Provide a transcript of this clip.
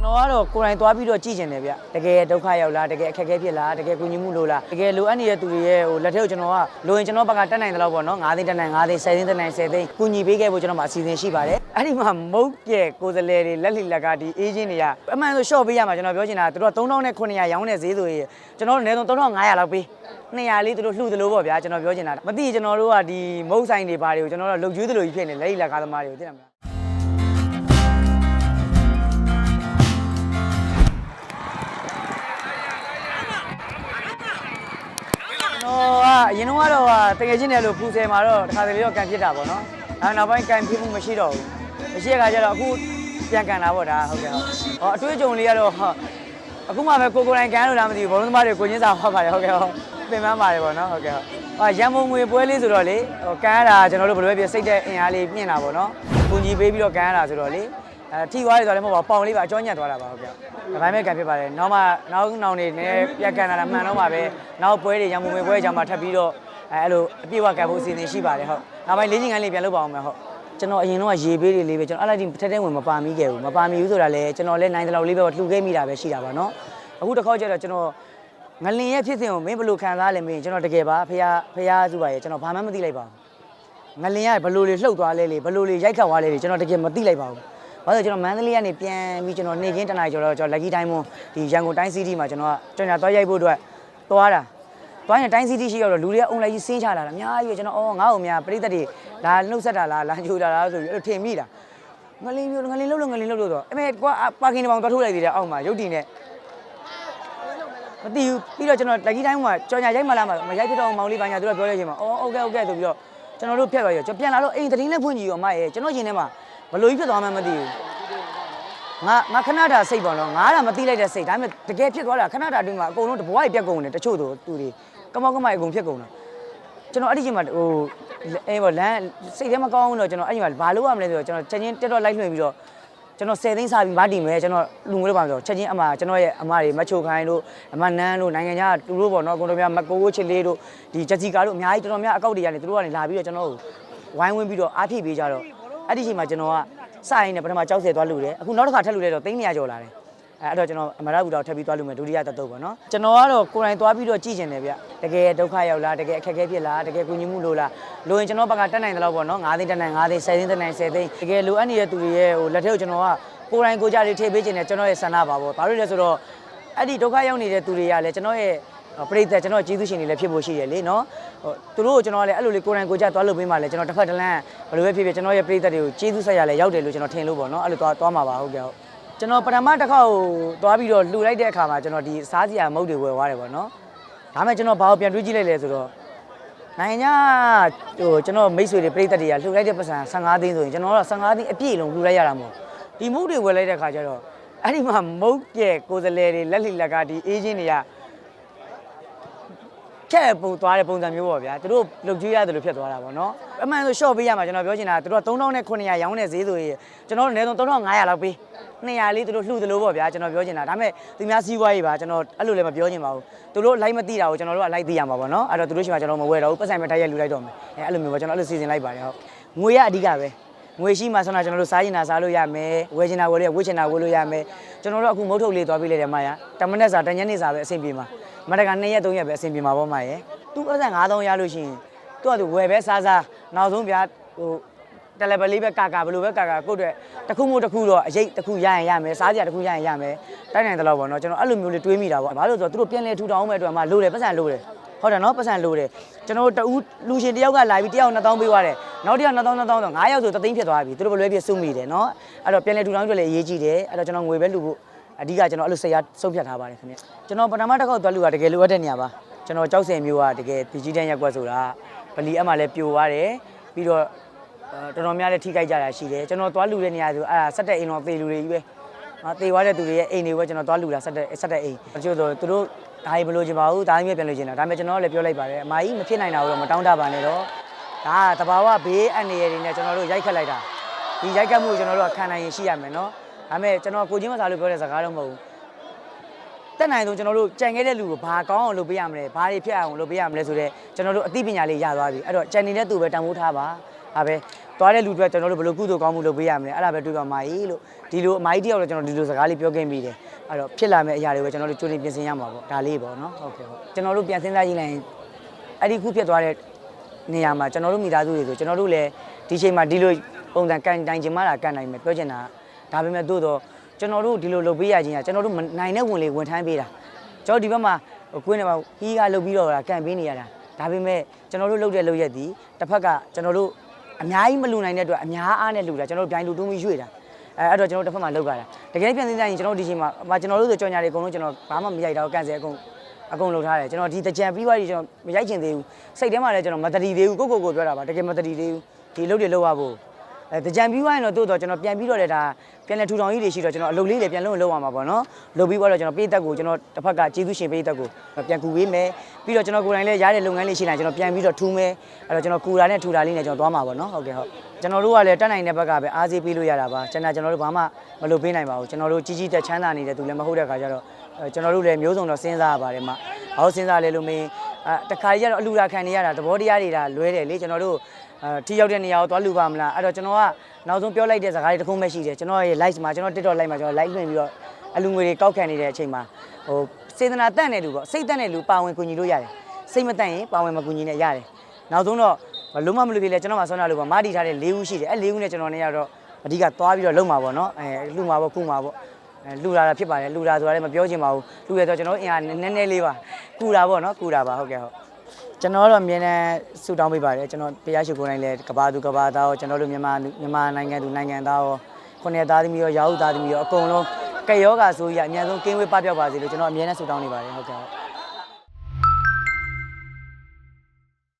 ကျွန်တော်ကတော့ကိုယ်တိုင်သွားပြီးတော့ကြည့်ကျင်တယ်ဗျတကယ်ဒုက္ခရောက်လားတကယ်အခက်အခဲဖြစ်လားတကယ်ကူညီမှုလိုလားတကယ်လိုအပ်နေတဲ့သူတွေရဲ့ဟိုလက်ထက်ကိုကျွန်တော်ကလိုရင်ကျွန်တော်ဘက်ကတက်နိုင်တယ်လို့ပေါ့နော်9သိန်းတက်နိုင်9သိန်း10သိန်းတက်နိုင်10သိန်းကူညီပေးခဲ့ဖို့ကျွန်တော်မှအစီအစဉ်ရှိပါတယ်အဲ့ဒီမှာမုတ်ကျဲကိုယ်စလဲတွေလက်လီလက်ကဒီအေးချင်းတွေကအမှန်ဆိုရှော့ပေးရမှာကျွန်တော်ပြောချင်တာသူတို့က3900ရောင်းတဲ့ဈေးဆိုရင်ကျွန်တော်တို့အနည်းဆုံး3500လောက်ပေး200လေးသူတို့လှူသလိုပေါ့ဗျာကျွန်တော်ပြောချင်တာမသိကျွန်တော်တို့ကဒီမုတ်ဆိုင်တွေဘာတွေကိုကျွန်တော်တို့လှုပ်ကျွေးသလိုကြီးဖြစ်နေလက်လီလက်ကားသမားတွေကိုသိတယ်မလား တော်ကအရင်တော့ကတော့ဟာတကယ်ချင်းတယ်လို့ဖူဆယ်မှာတော့တစ်ခါတလေတော့ကန်ဖြစ်တာပေါ့နော်အဲနောက်ပိုင်းကန်ဖြစ်မှုမရှိတော့ဘူးမရှိတဲ့ခါကျတော့အခုပြန်ကန်တာပေါ့ဒါဟုတ်ကဲ့ဟုတ်ဟောအတွေ့အကြုံလေးကတော့ဟာအခုမှပဲကိုကိုယ်တိုင်ကန်လို့လားမသိဘူးဘောလုံးသမားတွေကိုချင်းစာဟောပါတယ်ဟုတ်ကဲ့ဟုတ်ပင်ပန်းပါတယ်ပေါ့နော်ဟုတ်ကဲ့ဟုတ်ဟာရန်ပုံငွေပွဲလေးဆိုတော့လေဟိုကန်ရတာကျွန်တော်တို့ဘယ်လိုပဲပြစိတ်တဲ့အင်အားလေးမြင့်တာပေါ့နော်ပူကြီးပေးပြီးတော့ကန်ရတာဆိုတော့လေ အဲထိသွားတယ်ဆိုတော့လည်းမဟုတ်ပါဘူးပေါင်လေးပါအကြောညက်သွားတာပါဟုတ်ကဲ့ဒါပိုင်းမဲ့ကန်ဖြစ်ပါတယ်နောက်မှနောက်နောက်နေနည်းပြန်ကန်လာတာမှန်တော့မှာပဲနောက်ပွဲတွေရန်ပုံငွေပွဲကြောင့်မှထပ်ပြီးတော့အဲအဲ့လိုအပြည့်အဝကန်ဖို့အစီအစဉ်ရှိပါတယ်ဟုတ်နောက်ပိုင်းလေးချင်းကန်လေးပြန်လုပ်ပါအောင်မယ်ဟုတ်ကျွန်တော်အရင်တော့ရေပေးတွေလေးပဲကျွန်တော်အဲ့လိုက်ဒီထက်တဲ့ဝင်မပါမိခဲ့ဘူးမပါမိဘူးဆိုတာလေကျွန်တော်လည်းနိုင်တဲ့လောက်လေးပဲလှူခဲ့မိတာပဲရှိတာပါနော်အခုတစ်ခေါက်ကျတော့ကျွန်တော်ငလင်ရဲ့ဖြစ်စဉ်ကိုမင်းဘယ်လိုခံစားလဲမင်းကျွန်တော်တကယ်ပါဖះဖះစုပါရဲ့ကျွန်တော်ဘာမှမသိလိုက်ပါဘူးငလင်ကဘယ်လိုလေးလှုပ်သွားလဲလေဘယ်လိုလေးရိုက်ခတ်သွားလဲလေကျွန်တော်တကယ်မသိလိုက်ပါဘူး ဘာလို့ကျွန်တော်မန္တလေးကနေပြန်ပြီးကျွန်တော်နေချင်းတနားကျော်တော့ကျွန်တော်လက်ကြီးတိုင်းမွန်းဒီရန်ကုန်တိုင်းစီးတီမှာကျွန်တော်ကကျွန်တော်သွားရိုက်ဖို့အတွက်သွားတာသွားရင်တိုင်းစီးတီရှိရတော့လူတွေကအွန်လိုင်းကြီးဆင်းချလာတာအများကြီးကျွန်တော်အော်ငါ့ကိုများပြိသက်တွေလာနှုတ်ဆက်တာလားလာညိုတာလားဆိုပြီးအဲ့လိုထင်မိတာငလင်းမျိုးငလင်းလှုပ်လို့ငလင်းလှုပ်လို့တော့အမေကွာပါကင်တပောင်သွားထုတ်လိုက်သေးတယ်အောက်မှာရုပ်တည်နဲ့မသိဘူးပြီးတော့ကျွန်တော်လက်ကြီးတိုင်းမှာကြော်ညာရိုက်မှလာမှာမရိုက်ဖြစ်တော့မောင်လေးပါညာသူတို့ပြောတဲ့အချိန်မှာအော်ဟုတ်ကဲ့ဟုတ်ကဲ့ဆိုပြီးတော့ကျွန်တော်တို့ဖြတ်သွားရောကျွန်တော်ပြန်လာတော့အိမ်သတင်းနဲ့ဖွင့်ကြည့်ရောမရဲ့ကျွန်တော်ရှင်ထဲမှာ ဘလို့ကြီးဖြစ်သွားမှန်းမသိဘူးငါငါခဏတာစိတ်ပေါ့နော်ငါတာမသိလိုက်တဲ့စိတ်ဒါပေမဲ့တကယ်ဖြစ်သွားတာခဏတာအတွင်းမှာအကုန်လုံးတဘွားကြီးပြက်ကုန်တယ်တချို့တို့သူတွေကမောက်ကမိုက်အကုန်ဖြစ်ကုန်တာကျွန်တော်အဲ့ဒီချိန်မှာဟိုအဲပေါ့လမ်းစိတ်ထဲမကောင်းဘူးတော့ကျွန်တော်အဲ့ဒီမှာဘာလုပ်ရမလဲဆိုတော့ကျွန်တော်ချက်ချင်းတက်တော့လိုက်လွှင့်ပြီးတော့ကျွန်တော်10သိန်းစာပြီးမတည်မယ်ကျွန်တော်လူငွေလို့ပါဆိုတော့ချက်ချင်းအမကျွန်တော်ရဲ့အမတွေမချိုခိုင်းတို့အမနန်းတို့နိုင်ငံခြားတူတို့ပေါ့နော်ကိုတို့များမကိုကိုချစ်လေးတို့ဒီဂျက်စီကာတို့အများကြီးတော်တော်များအကောက်တွေကနေသူတို့ကနေလာပြီးတော့ကျွန်တော်ကိုဝိုင်းဝန်းပြီးတော့အားဖြည့်ပေးကြတော့ အဲ့ဒီချိန်မှာကျွန်တော်ကစရင်းနဲ့ပထမကြောက်ဆယ်သွားလို့တယ်အခုနောက်တစ်ခါထပ်လို့လဲတော့သိန်း100ကျော်လာတယ်အဲအဲ့တော့ကျွန်တော်အမရဘူးတော့ထပ်ပြီးသွားလို့မယ်ဒုတိယတတုပ်ပေါ့နော်ကျွန်တော်ကတော့ကိုယ်တိုင်သွားပြီးတော့ကြည့်ကျင်တယ်ဗျတကယ်ဒုက္ခရောက်လားတကယ်အခက်အခဲဖြစ်လားတကယ်ကူညီမှုလိုလားလိုရင်ကျွန်တော်ဘက်ကတက်နိုင်တယ်လို့ပေါ့နော်9သိန်းတက်နိုင်9သိန်း10သိန်းတက်နိုင်10သိန်းတကယ်လိုအပ်နေတဲ့သူတွေရဲ့ဟိုလက်ထက်ကိုကျွန်တော်ကကိုယ်တိုင်ကိုယ်ကြလေးထည့်ပေးခြင်းနဲ့ကျွန်တော်ရဲ့ဆန္ဒပါပေါ့။ဘာလို့လဲဆိုတော့အဲ့ဒီဒုက္ခရောက်နေတဲ့သူတွေကလည်းကျွန်တော်ရဲ့ ပရိသတ်ကျွန်တော်ကျေးဇူးရှင်တွေလည်းဖြစ်ဖို့ရှိတယ်လေနော်။ဟိုသူတို့ကိုကျွန်တော်ကလည်းအဲ့လိုလေးကိုယ်တိုင်ကိုယ်ကြသွားလုပ်ပေးမှလည်းကျွန်တော်တစ်ဖက်တစ်လမ်းဘယ်လိုပဲဖြစ်ဖြစ်ကျွန်တော်ရဲ့ပရိသတ်တွေကိုကျေးဇူးဆက်ရလဲရောက်တယ်လို့ကျွန်တော်ထင်လို့ပေါ့နော်။အဲ့လိုသွားသွားမှာပါဟုတ်ကဲ့ဟုတ်။ကျွန်တော်ပထမတစ်ခေါက်သွားပြီးတော့လှူလိုက်တဲ့အခါမှာကျွန်တော်ဒီစားစရာမုတ်တွေဝယ်သွားတယ်ပေါ့နော်။ဒါမဲ့ကျွန်တော်ဘာကိုပြန်တွေးကြည့်လိုက်လဲဆိုတော့နိုင်ငံဟိုကျွန်တော်မိတ်ဆွေတွေပရိသတ်တွေကလှူလိုက်တဲ့ပတ်စံ15သိန်းဆိုရင်ကျွန်တော်က15သိန်းအပြည့်လုံးလှူလိုက်ရတာမဟုတ်ဒီမုတ်တွေဝယ်လိုက်တဲ့ခါကျတော့အဲ့ဒီမှာမုတ်ကျဲကိုယ်စလဲတွေလက်လီလက်ကဒီအေးချင်းတွေက ဖြတ်ပုံသွားတဲ့ပုံစံမျိုးပေါ့ဗျာသူတို့လုတ်ကျွေးရတယ်လို့ဖြစ်သွားတာပေါ့နော်အမှန်ဆိုရှော့ပေးရမှာကျွန်တော်ပြောချင်တာသူတို့က3900ရောင်းတဲ့ဈေးဆိုရင်ကျွန်တော်တို့အနည်းဆုံး3500လောက်ပေး200လေးသူတို့လှူသလိုပေါ့ဗျာကျွန်တော်ပြောချင်တာဒါပေမဲ့သူများစီးပွားရေးပါကျွန်တော်အဲ့လိုလည်းမပြောချင်ပါဘူးသူတို့လိုက်မသိတာကိုကျွန်တော်တို့ကလိုက်သိရမှာပေါ့နော်အဲ့တော့သူတို့ရှိမှကျွန်တော်မဝယ်တော့ဘူးပတ်ဆိုင်မဲ့တိုက်ရိုက်လူလိုက်တော့မယ်အဲအဲ့လိုမျိုးပေါ့ကျွန်တော်အဲ့လိုစီစဉ်လိုက်ပါတယ်ဟုတ်ငွေရအဓိကပဲငွေရှိမှဆိုတော့ကျွန်တော်တို့စားရင်တာစားလို့ရမယ်ဝယ်ချင်တာဝယ်လို့ရဝယ်ချင်တာဝယ်လို့ရမယ်ကျွန်တော်တို့အခုမုတ်ထုတ်လေးသွားပြီးလိုက်တယ်မရတမနဲ့စာတညနေစာပဲအဆင်ပြေမှာ မတက2ရက်3ရက်ပဲအဆင်ပြေမှာပေါ့မရသူပတ်ဆိုင်9000ရလို့ရှိရင်သူကသူဝယ်ပဲစားစားနောက်ဆုံးဗျာဟိုတယ်လီဘလေးပဲကာကာဘယ်လိုပဲကာကာကိုယ့်အတွက်တစ်ခုမို့တစ်ခုတော့အရေးတစ်ခုရရင်ရမယ်စားစရာတစ်ခုရရင်ရမယ်တိုက်နိုင်တယ်လို့ပေါ့နော်ကျွန်တော်အဲ့လိုမျိုးလေးတွေးမိတာပေါ့ဘာလို့လဲဆိုတော့သူတို့ပြန်လဲထူထောင်မဲ့အတွက်မှလိုတယ်ပတ်စံလိုတယ်ဟုတ်တယ်နော်ပတ်စံလိုတယ်ကျွန်တော်တို့တူလူရှင်တယောက်ကလာပြီးတယောက်2000ပေးသွားတယ်နောက်တစ်ယောက်2000 2000ဆို9ယောက်ဆို3သိန်းဖြစ်သွားပြီသူတို့ဘယ်လိုပဲဖြစ်စုမိတယ်နော်အဲ့တော့ပြန်လဲထူထောင်အတွက်လည်းအရေးကြီးတယ်အဲ့တော့ကျွန်တော်ငွေပဲလူဖို့ အဓိကကျွန်တော်အဲ့လိုစိတ်ရဆုံးဖြတ်ထားပါတယ်ခင်ဗျကျွန်တော်ပထမတစ်ခေါက်သွားလူကတကယ်လိုအပ်တဲ့နေရာပါကျွန်တော်ကြောက်စင်မျိုးကတကယ်ဒီကြီးတန်းရက်ကွက်ဆိုတာဗလီအမှလည်းပြိုသွားတယ်ပြီးတော့အဲတော်တော်များလည်းထိခိုက်ကြတာရှိတယ်ကျွန်တော်သွားလူတဲ့နေရာဆိုအဲ့ဒါဆက်တဲ့အိမ်တော့သေလူတွေကြီးပဲဟာသေသွားတဲ့သူတွေရဲ့အိမ်တွေပဲကျွန်တော်သွားလူတာဆက်တဲ့ဆက်တဲ့အိမ်တချို့ဆိုသူတို့ဒါကြီးမလို့ချင်ပါဘူးဒါကြီးပဲပြန်လို့ချင်တာဒါပေမဲ့ကျွန်တော်လည်းပြောလိုက်ပါတယ်အမကြီးမဖြစ်နိုင်တာတော့မတောင်းတပါနဲ့တော့ဒါကတဘာဝဘေးအန္တရာယ်တွေနဲ့ကျွန်တော်တို့ရိုက်ခတ်လိုက်တာဒီရိုက်ခတ်မှုကိုကျွန်တော်တို့ကခံနိုင်ရင်ရှိရမယ်နော် ဒါပေမဲ့ကျွန်တော်ကိုချင်းမစားလို့ပြောတဲ့စကားတော့မဟုတ်ဘူးတက်နိုင်ဆုံးကျွန်တော်တို့ကြံခဲ့တဲ့လူကိုဘာကောင်းအောင်လုပ်ပေးရမလဲဘာတွေဖြစ်အောင်လုပ်ပေးရမလဲဆိုတော့ကျွန်တော်တို့အသိပညာလေးရသွားပြီအဲ့တော့ကြံနေတဲ့သူပဲတန်ဖိုးထားပါဒါပဲသွားတဲ့လူတွေကျွန်တော်တို့ဘယ်လိုကုသိုလ်ကောင်းမှုလုပ်ပေးရမလဲအဲ့ဒါပဲတွေးပါမာကြီးလို့ဒီလိုအမကြီးတယောက်တော့ကျွန်တော်ဒီလိုစကားလေးပြောခဲ့မိတယ်အဲ့တော့ဖြစ်လာမယ့်အရာတွေပဲကျွန်တော်တို့ကြိုတင်ပြင်ဆင်ရမှာပေါ့ဒါလေးပေါ့နော်ဟုတ်ကဲ့ဟုတ်ကျွန်တော်တို့ပြန်စဉ်းစားကြည့်လိုက်ရင်အဲ့ဒီခုဖြစ်သွားတဲ့နေရာမှာကျွန်တော်တို့မိသားစုတွေဆိုကျွန်တော်တို့လည်းဒီချိန်မှာဒီလိုပုံစံကန်တိုင်ချင်မှလာကန်နိုင်မယ်ပြောချင်တာ ဒါပေမဲ့သို့တော့ကျွန်တော်တို့ဒီလိုလုပ်ပေးရခြင်းကကျွန်တော်တို့နိုင်တဲ့ဝင်လေဝင်ထမ်းပေးတာကျွန်တော်ဒီဘက်မှာကိုင်းနေမှာဟီးကလုတ်ပြီးတော့ကန်ပေးနေရတာဒါပေမဲ့ကျွန်တော်တို့လုတ်တဲ့လုတ်ရက်ဒီတစ်ဖက်ကကျွန်တော်တို့အများကြီးမလူနိုင်တဲ့အတွက်အများအားနဲ့လူတာကျွန်တော်တို့ဒိုင်းလူတူးပြီးရွေ့တာအဲအဲ့တော့ကျွန်တော်တို့တစ်ဖက်မှာလုတ်ကြတာတကယ်ပြန်စဉ်းစားရင်ကျွန်တော်တို့ဒီချိန်မှာအမကျွန်တော်တို့ဆိုကြော်ညာတွေအကုန်လုံးကျွန်တော်ဘာမှမရိုက်တော့ကန်ဆယ်အကုန်အကုန်လုတ်ထားတယ်ကျွန်တော်ဒီတကြံပြီးသွားပြီကျွန်တော်မရိုက်ချင်သေးဘူးစိတ်ထဲမှာလည်းကျွန်တော်မတတိသေးဘူးကိုကိုကိုပြောတာပါတကယ်မတတိသေးဘူးဒီလုတ်တွေလုတ်ရဖို့ အဲတကြံပြီးသွားရင်တော့တိုးတော့ကျွန်တော်ပြန်ပြီးတော့လည်းဒါပြန်လဲထူထောင်ကြီးတွေရှိတော့ကျွန်တော်အလုပ်လေးတွေပြန်လုံးလုံးရမှာပေါ့နော်လုပ်ပြီးတော့ကျွန်တော်ပေးသက်ကိုကျွန်တော်တစ်ဖက်ကကျေးဇူးရှင်ပေးသက်ကိုပြန်ကူပေးမယ်ပြီးတော့ကျွန်တော်ကိုယ်တိုင်လည်းရားတဲ့လုပ်ငန်းလေးရှိလာကျွန်တော်ပြန်ပြီးတော့ထူးမယ်အဲ့တော့ကျွန်တော်ကူတာနဲ့ထူတာလေးနဲ့ကျွန်တော်သွားမှာပေါ့နော်ဟုတ်ကဲ့ဟုတ်ကျွန်တော်တို့ကလည်းတက်နိုင်တဲ့ဘက်ကပဲအားစေးပေးလို့ရတာပါကျွန်တော်ကျွန်တော်တို့ဘာမှမလုပ်ပေးနိုင်ပါဘူးကျွန်တော်တို့ကြီးကြီးတက်ချမ်းသာနေတဲ့သူလည်းမဟုတ်တဲ့ခါကျတော့ကျွန်တော်တို့လည်းမျိုးစုံတော့စဉ်းစားရပါတယ်မှာဘာလို့စဉ်းစားလဲလို့မင်းအဲတခါကြီးကတော့အလူရာခံနေရတာသဘောတရားတွေဒါလွဲတယ်လေကျွန်တော်တို့အဲ ထီရောက်တဲ့နေရာကိုသွားလူပါမလားအဲ့တော့ကျွန်တော်ကနောက်ဆုံးပြောလိုက်တဲ့စကားတွေတစ်ခုမှရှိတယ်ကျွန်တော်ရဲ့ live မှာကျွန်တော် TikTok live မှာကျွန်တော် live လွှင့်ပြီးတော့အလူငွေတွေကောက်ခံနေတဲ့အချိန်မှာဟိုစေတနာတန့်တဲ့လူပေါ့စိတ်တန့်တဲ့လူပါဝင်ကူညီလို့ရတယ်စိတ်မတန့်ရင်ပါဝင်မကူညီနဲ့ရတယ်နောက်ဆုံးတော့ဘလုံးမမလို့ပြလေကျွန်တော်မှဆွမ်းနာလို့ပါမာတီထားတဲ့၄ဦးရှိတယ်အဲ့၄ဦးနဲ့ကျွန်တော်နဲ့ကတော့အဓိကသွားပြီးတော့လုံမှာပေါ့နော်အဲလူမှာပေါ့ကုမှာပေါ့အဲလူလာတာဖြစ်ပါတယ်လူလာဆိုတာလည်းမပြောချင်ပါဘူးလူရဆိုကျွန်တော်အင်အားနည်းနည်းလေးပါကူတာပေါ့နော်ကူတာပါဟုတ်ကဲ့ဟုတ် ကျွန်တော်တော့အမြဲတမ်းဆူတောင်းပေးပါတယ်ကျွန်တော်တရားရှိခိုးတိုင်းလဲကဘာသူကဘာသားရောကျွန်တော်တို့မြန်မာမြန်မာနိုင်ငံသူနိုင်ငံသားရောခုနှစ်သားသမီးရောရာဟုသားသမီးရောအကုန်လုံးကက်ယောဂါဆိုကြီးအများဆုံးကင်းဝေးပပျောက်ပါစေလို့ကျွန်တော်အမြဲတမ်းဆူတောင်းနေပါတယ်ဟုတ်ကဲ့ဟုတ်